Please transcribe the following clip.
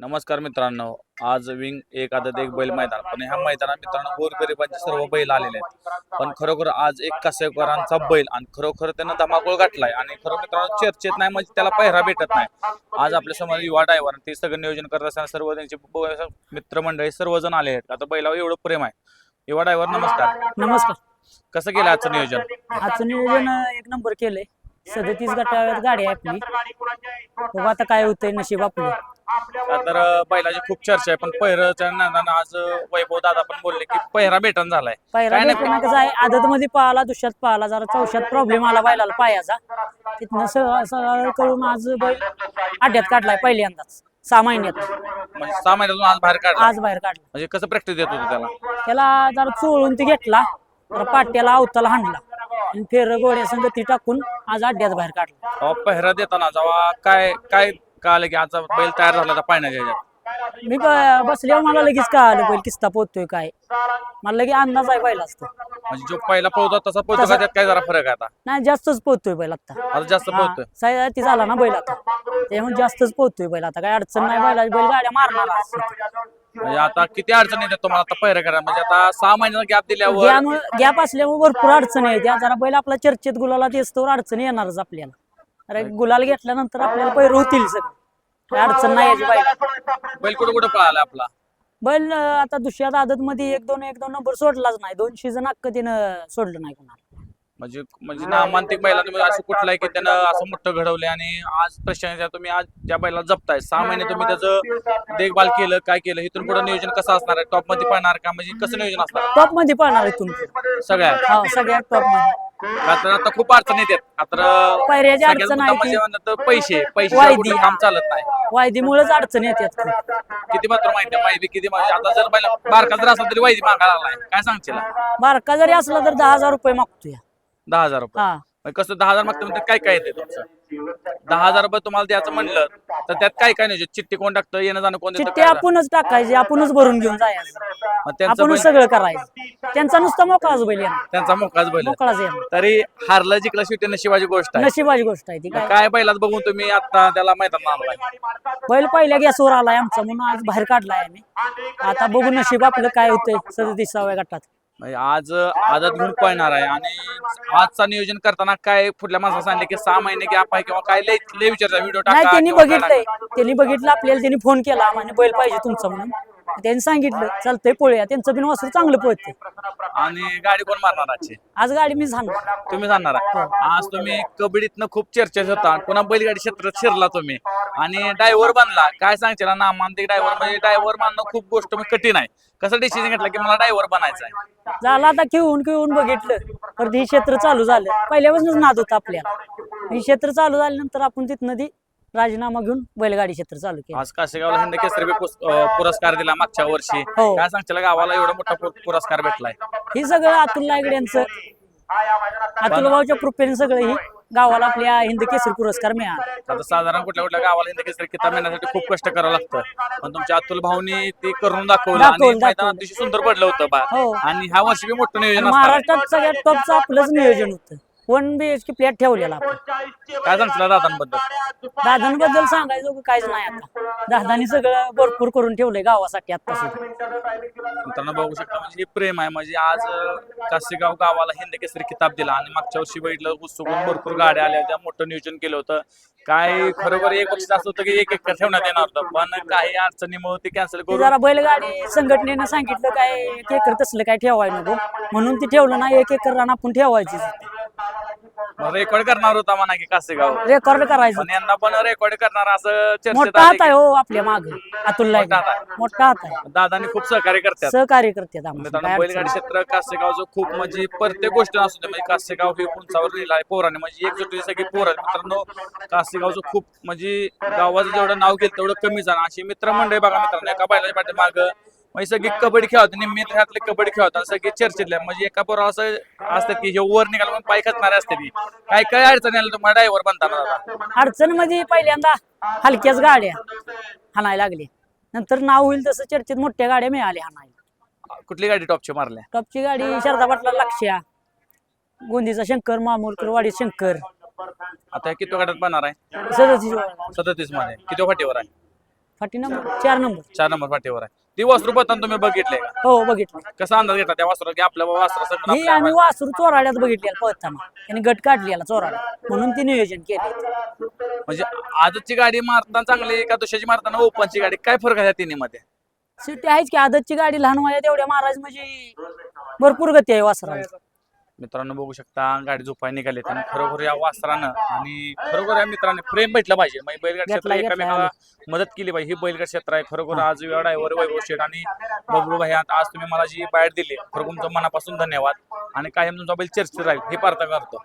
नमस्कार मित्रांनो आज विंग एक आदत एक बैल मैदान. पण ह्या मैदानात मित्रांनो गोरगरिबांचे सर्व बैल आलेले आहेत. पण खरोखर आज एक कासेकरांचा बैल आणि खरोखर त्यानं धमाकोळ गाठलाय आणि खरं मित्रांनो चर्चेत नाही म्हणजे त्याला पहिरा भेटत नाही. आज आपल्यासमोर युवा ड्रायव्हर ते सगळं नियोजन करत असताना सर्व त्यांचे मित्रमंडळी सर्वजण आले आहेत. आता बैलावर एवढं प्रेम आहे. युवा ड्रायव्हर नमस्कार. नमस्कार. कसं केलं आजचं नियोजन? आजचं नियोजन एक नंबर केलंय. सदतीस गटावर गाडी आहे आपली. आता काय होतंय नशीब आपलं. तर बैलाची खूप चर्चा आहे पण पहिरच्या नादानं आज वैभव दादा पण बोलले की पहिरा भेटन झालाय. पहिला काय नाही भेटणं कसं आहे आदत मध्ये पाहाला दुष्यात पाहाला जरा चौशात प्रॉब्लेम आला बैलाला पायाचा तिथनं सरळ सरळ करून आज बैल अड्ड्यात काढलाय पहिल्यांदाच. सहा महिन्यात. म्हणजे सहा महिन्यातून आज बाहेर काढला. आज बाहेर काढला. म्हणजे कसं प्रॅक्टिस देत होतं त्याला? त्याला जरा चोळून ती घेतला जरा पाट्याला अवताला हाणला. आणि फेर गोड्या संग ती टाकून आज अड्ड्यात बाहेर काढला. अहो, पहिरा देताना जेव्हा काय काय कळालं की आजचा बैल तयार झाला होता पाण्याच्या ह्याच्यात मी ब- बसल्यावर मला लगेच कळालं बैल किस्ता पोहतोय काय. मला लगेच अंदाज आहे बैल असतो म्हणजे जो पहिला पोहतो तसा पोहतो का तसा- त्यात काय जरा फरक आहे आता? नाही जास्तच पोहतोय बैल आता. आता जास्त पोहतोय? हा, ती झाला ना बैल आता. त्यामुळे जास्तच पोहतोय बैल आता. काय अडचण नाही बैला बैल गाड्या मारणार आज. म्हणजे आता किती अडचण येते तुम्हाला आता पहिरा करा म्हणजे आता सहा महिन्याचा गॅप दिल्यावर त्यामुळे गॅप असल्यामुळे भरपूर अडचणी आहे त्या जरा बैल आपला चर्चेत गुलाला तेच अडचणी येणारच आपल्याला. अरे गुलाल घेतल्यानंतर आपल्याला पैर होतील सगळं. काय अडचण नाही याची बैल बैल कुठं कुठं पळाला आपला? बैल अं, आता दुसऱ्यात आदत मध्ये एक दोन एक दोन नंबर सोडलाच नाही. दोन सीझन अक्क तिनं सोडलं नाही कोणाला. म्हणजे म्हणजे नामांतिक बैलांनी म्हणजे असं कुठलं आहे की त्यानं असं मोठं घडवलंय आणि आज प्रश्न तुम्ही आज त्या बैला जपताय सहा महिने तुम्ही त्याचं देखभाल केलं काय केलं इथून पुढे नियोजन कसं असणार आहे? टॉपमध्ये पळणार का? म्हणजे कसं नियोजन असणार? टॉपमध्ये पळणार इथून सगळ्या हा सगळ्यात टॉपमध्ये. आता आता खूप अडचण येतात. आता पायऱ्याची सगळ्यात अडचण मुद्दा आहे म्हणजे ती. म्हणलं तर पैसे पैसे वायदी. काम चालत नाही. वायदीमुळेच अडचण येतात खूप. किती मात्र माहिती वायदी किती माहिती आता जर पहिला बारका जर असला तरी वायदी मागायला आलाय. काय सांगशील? बारका जरी असला तर दहा हजार रुपये मागतोय. दहा हजार रुपये. हा. मग कसं दहा हजार मागतं म्हणजे काय काय येते तुमचं? दहा हजार रुपये तुम्हाला द्यायचं म्हणलं तर त्यात काय काय नाही चिठ्ठी कोण टाकतं येणं जाणं कोण देतं चिठ्ठी काय आपणच टाकायची आपणच भरून घेऊन जायचं. मग त्यांचं आपणच बैल- सगळं करायचं. त्यांचा नुसता मोकळाच बैल येणार. त्यांचा मोकाच बैल आहे. मोकळाच येणार. तरी हारलं जिंकलं शेवटी नशिबाची गोष्ट आहे. नशिबाची गोष्ट आहे ती मग काय काय बैलात बघून तुम्ही आता त्याला मैदान आणलाय? बैल पहिल्या गॅसवर आलाय आमचा म्हणून आज बाहेर काढलाय आम्ही. आता बघू नशीब आपलं काय होतंय सदतीसाव्या गटात. म्हणजे आज आदत घेऊन पळणार आहे. आणि आजचा नियोजन करताना काय पुढल्या माणसाला सांगितलं की सहा महिने गॅप आहे किंवा काय लय लय विचारता व्हिडिओ नाही टाका त्यांनी किंवा काय बघितलंय. त्यांनी बघितलं आपल्याला त्यांनी फोन केला म्हणजे बैल पाहिजे तुमचा म्हणून. त्यांनी सांगितलं चालतंय पळूया. त्यांचं बिन वासरू चांगलं पळते. आणि गाडी कोण मारणार आजची? आज गाडी मी सांगतो तुम्ही जाणार आहे. आज तुम्ही कबड्डीतनं खूप चर्चेत होता. पुन्हा बैलगाडी क्षेत्रात शिरला तुम्ही. आणि ड्रायव्हर बनला. काय सांगशील नामांतिक ड्रायव्हर म्हणजे ड्रायव्हर बांधणं खूप गोष्ट म्हणजे कठीण आहे. कसं डिसिजन घेतला की मला ड्रायव्हर बनायचं आहे? झालं आता खेळून खेळून बघितलं. तर हे क्षेत्र चालू झालं. पहिल्यापासूनच नाद होता आपल्याला. हे क्षेत्र चालू झाल्यानंतर आपण तिथनं ती राजीनामा घेऊन बैलगाडी क्षेत्र चालू केलं आज कासेगावला हिंद केसरी पुरस्कार दिला मागच्या वर्षी हो. काय सांगशील गावाला एवढा मोठा पु- पुरस्कार भेटलाय हे सगळं अतुल नायगड यांचं अतुल भाऊच्या कृपेने सगळं ही गावाला आपल्या हिंद केसरी पुरस्कार मिळाला आता साधारण कुठल्या कुठल्या गावाला हिंद केसरी किताब मिळण्यासाठी खूप कष्ट करावं लागतं पण तुमच्या अतुल भाऊनी ते करून दाखवलं आणि दाखवलं, मैदान दाखवलं. अतिशय सुंदर पडलं होतं बा हो. आणि ह्या वर्षी बी मोठं नियोजन असणार आहे. महाराष्ट्रात सगळ्यात टॉपचं आपलंच नियोजन होतं one B H K flat ठेवलेला. आपण काय सांगशील दादांबद्दल? दादांबद्दल सांगायचं की काहीच नाही आता. दादानी सगळं भरपूर करून ठेवलंय गावासाठी आता सुद्धा मित्रांनो बघू शकता म्हणजे हे प्रेम आहे. म्हणजे आज अं, कासेगाव गावाला हिंद केसरी किताब दिला आणि मागच्या वर्षी बघितलं उत्सुकून भरपूर गाड्या आल्या होत्या मोठं नियोजन केलं होतं. काय खरोखर एक बक्षीस असं होतं की एक एकर ठेवण्यात येणार होतं. पण काही अडचणीमुळे ते कॅन्सल ते करून. जरा बैलगाडी संघटनेनं सांगितलं काय एक एकर तसलं काय ठेवाय नको. म्हणून ते ठेवलं नाही एक एकर रान आपण ठेवायची रेकॉर्ड करणार होता म्हणा की कासेगाव. रेकॉर्ड करायचं. पण यंदा पण रेकॉर्ड करणार असं चर्चेत मोठा हात आहे हो आपल्या माग अतुल मोठा हात आहे. मोठा हात आहे. दादानी खूप सहकार्य करतात. सहकार्य करतात आम्हाला. मित्रांनो काय बैलगाडी अडचण क्षेत्र कासेगावचं खूप म्हणजे प्रत्येक गोष्ट असू दे म्हणजे कासेगाव हे उंचावर लिहिलं आहे पोराने. म्हणजे एकजुटी सगळी पोरं आहेत. मित्रांनो कासेगावचं खूप म्हणजे गावाचं जेवढं नाव घेईल तेवढं कमी जाणार अशी मित्रमंडळी बघा मित्रांनो एका बैलाच्या पाठीमाग म्हणजे सगळी कबड्डी खेळतात निम्मी ह्यातले कबड्डी खेळतात सगळे चर्चेतले. म्हणजे एका पोरा असं असतात की हे वर निघालं म्हणून पाय खचणारे असते ती. काय काय अडचण आली तुम्हाला ड्रायव्हर बनताना? अडचण म्हणजे पहिल्यांदा हलक्याच गाड्या हाणायला लागली. नंतर नाव होईल तसं चर्चेत मोठ्या गाड्या मिळाल्या हाणायला. कुठली गाडी टॉपची मारल्या? टॉपची गाडी शारदा पाटला लक्ष्या गोंदीचा शंकर मामूलकर वाडी शंकर. आता हे किती गाड्यात बनणार आहे? सदतीस सदतीसमध्ये. किती फाटीवर आहे? फाटी नंबर चार नंबर. चार नंबर फाटीवर आहे. ती वासरू पळताना तुम्ही बघितले का? हो बघितलं. कसा अंदाज घेतला त्या वासरा की आपल्या वासरा संग ही आम्ही वासरू चोराड्यात बघितलेलं पळताना. त्यांनी गट काढलेला चोराड्या म्हणून ते नियोजन केले. म्हणजे आजची गाडी मारताना चांगली का दुसऱ्याची मारताना ओपनची गाडी? काय फरक आहे तिन्ही मध्ये सिटी आहेच की आदतची गाडी लहान वयात एवढ्या महाराज म्हणजे भरपूर गती आहे वासराला. मित्रांनो बघू शकता गाडी झोपाय निघाली आणि खरोखर या वासरानं आणि खरोखर या मित्रांनी प्रेम भेटलं पाहिजे. म्हणजे बैलगाडी क्षेत्र एकामेकाला मदत केली पाहिजे. ही बैलगाडी क्षेत्र आहे. खरोखर आज वेळ ड्रायव्हर वैभव शेठ आणि बबलू भाई आज तुम्ही मला जी बाहेर दिली खरोखर तुमचं मनापासून धन्यवाद. आणि कायम तुमचा बैल चर्चेत राहील हे प्रार्थना करतो.